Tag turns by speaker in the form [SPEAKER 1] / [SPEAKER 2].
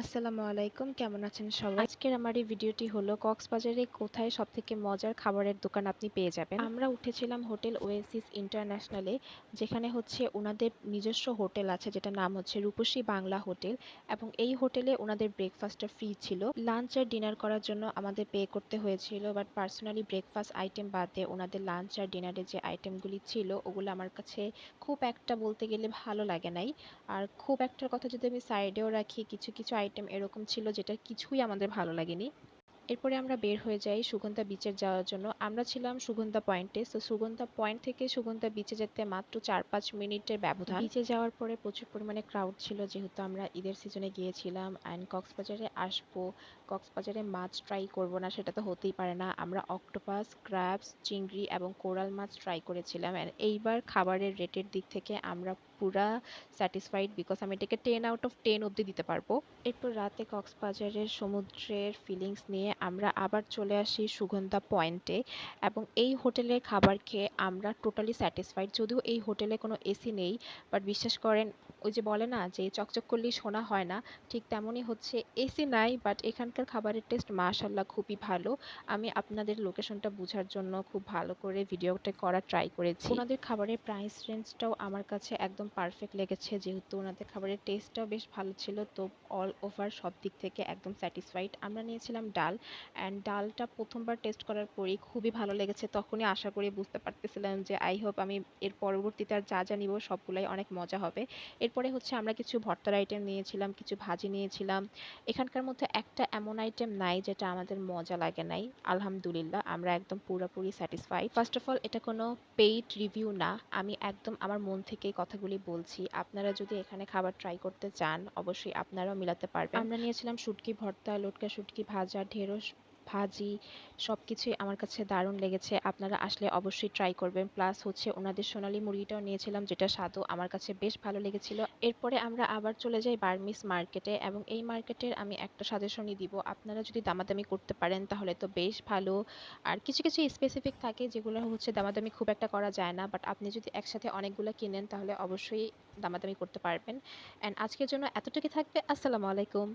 [SPEAKER 1] আসসালামু আলাইকুম কেমন আছেন সবাই? আজকের আমার এই ভিডিওটি হলো কক্সবাজারে কোথায় সব থেকে মজার খাবারের দোকান আপনি পেয়ে যাবেন। আমরা উঠেছিলাম হোটেল ওয়েসিস ইন্টারন্যাশনালে যেখানে হচ্ছে ওনাদের নিজস্ব হোটেল আছে যেটা নাম হচ্ছে রূপসী বাংলা হোটেল এবং এই হোটেলে ওনাদের ব্রেকফাস্টটা ফ্রি ছিল। লাঞ্চ আর ডিনার করার জন্য আমাদের পে করতে হয়েছিল বাট পার্সোনালি ব্রেকফাস্ট আইটেম বাদে ওনাদের লাঞ্চ আর ডিনারের যে আইটেমগুলি ছিল ওগুলো আমার কাছে খুব একটা বলতে গেলে ভালো লাগে নাই। আর খুব একটার কথা যদি আমি সাইডেও রাখি কিছু কিছু আইটেম এরকম ছিল যেটা কিছুই আমাদের ভালো লাগেনি। এরপরে আমরা বের হয়ে যাই সুগন্ধা বিচের যাওয়ার জন্য। আমরা ছিলাম সুগন্ধা পয়েন্টে তো সুগন্ধা পয়েন্ট থেকে সুগন্ধা বিচে যেতে মাত্র চার পাঁচ মিনিটের ব্যবধান। বিচে যাওয়ার পরে প্রচুর পরিমাণে ক্রাউড ছিল। যেহেতু আমরা ঈদের সিজনে গিয়েছিলাম অ্যান্ড কক্সবাজারে আসব, কক্সবাজারে মাছ ট্রাই করব না, সেটা তো হতেই পারে না। আমরা অক্টোপাস ক্র্যাবস চিংড়ি এবং কোরাল মাছ ট্রাই করেছিলাম অ্যান্ড এইবার খাবারের রেটের দিক থেকে আমরা পুরা স্যাটিসফাইড বিকজ আমি এটাকে টেন আউট অফ টেন অবধি দিতে পারব। এরপর রাতে কক্সবাজারের সমুদ্রের ফিলিংস নিয়ে আমরা আবার চলে আসি সুগন্ধা পয়েন্টে এবং এই হোটেলের খাবার খেয়ে আমরা টোটালি স্যাটিসফাইড যদিও এই হোটেলে কোনো এসি নেই বাট বিশ্বাস করেন ওই যে বলে না যে চকচক করলেই শোনা হয় না, ঠিক তেমনই হচ্ছে এসি নাই বাট এখানকার খাবারের টেস্ট মাশাল্লাহ খুবই ভালো। আমি আপনাদের লোকেশনটা বোঝার জন্য খুব ভালো করে ভিডিওটা করার ট্রাই করেছি। ওনাদের খাবারের প্রাইস রেঞ্জটাও আমার কাছে একদম পারফেক্ট লেগেছে, যেহেতু ওনাদের খাবারের টেস্টটাও বেশ ভালো ছিল, তো অল ওভার সব দিক থেকে একদম স্যাটিসফাইড আমরা নিয়েছিলাম ডাল অ্যান্ড ডালটা প্রথমবার টেস্ট করার পরেই খুবই ভালো লেগেছে। তখনই আশা করি বুঝতে পারতেছিলাম যে আই হোপ আমি এর পরবর্তীতে আর যা যা নিব সবগুলাই অনেক মজা হবে। এরপরে হচ্ছে আমরা কিছু ভর্তার আইটেম নিয়েছিলাম, কিছু ভাজি নিয়েছিলাম। এখানকার মধ্যে একটা এমন আইটেম নাই যেটা আমাদের মজা লাগে নাই, আলহামদুলিল্লাহ, আমরা একদম পুরোপুরি স্যাটিসফাই ফার্স্ট অফ অল এটা কোনো পেইড রিভিউ না, আমি একদম আমার মন থেকে কথাগুলি বলছি। আপনারা যদি এখানে খাবার ট্রাই করতে চান, অবশ্যই আপনারাও মিলাতে পারবেন। আমরা নিয়েছিলাম শুটকি ভর্তা, লটকা শুটকি ভাজা, ঢেঁড়স ভাজি সব কিছুই আমার কাছে দারুণ লেগেছে। আপনারা আসলে অবশ্যই ট্রাই করবেন। প্লাস হচ্ছে ওনাদের সোনালি মুরগিটাও নিয়েছিলাম, যেটা স্বাদও আমার কাছে বেশ ভালো লেগেছিল। এরপরে আমরা আবার চলে যাই বার্মিস মার্কেটে এবং এই মার্কেটের আমি একটা সাজেশনই দিব। আপনারা যদি দামাদামি করতে পারেন তাহলে তো বেশ ভালো। আর কিছু কিছু স্পেসিফিক থাকে যেগুলো হচ্ছে দামাদামি খুব একটা করা যায় না। বাট আপনি যদি একসাথে অনেকগুলো কিনেন তাহলে অবশ্যই দামাদামি করতে পারবেন। অ্যান্ড আজকের জন্য এতটুকু থাকবে। আসসালামু আলাইকুম।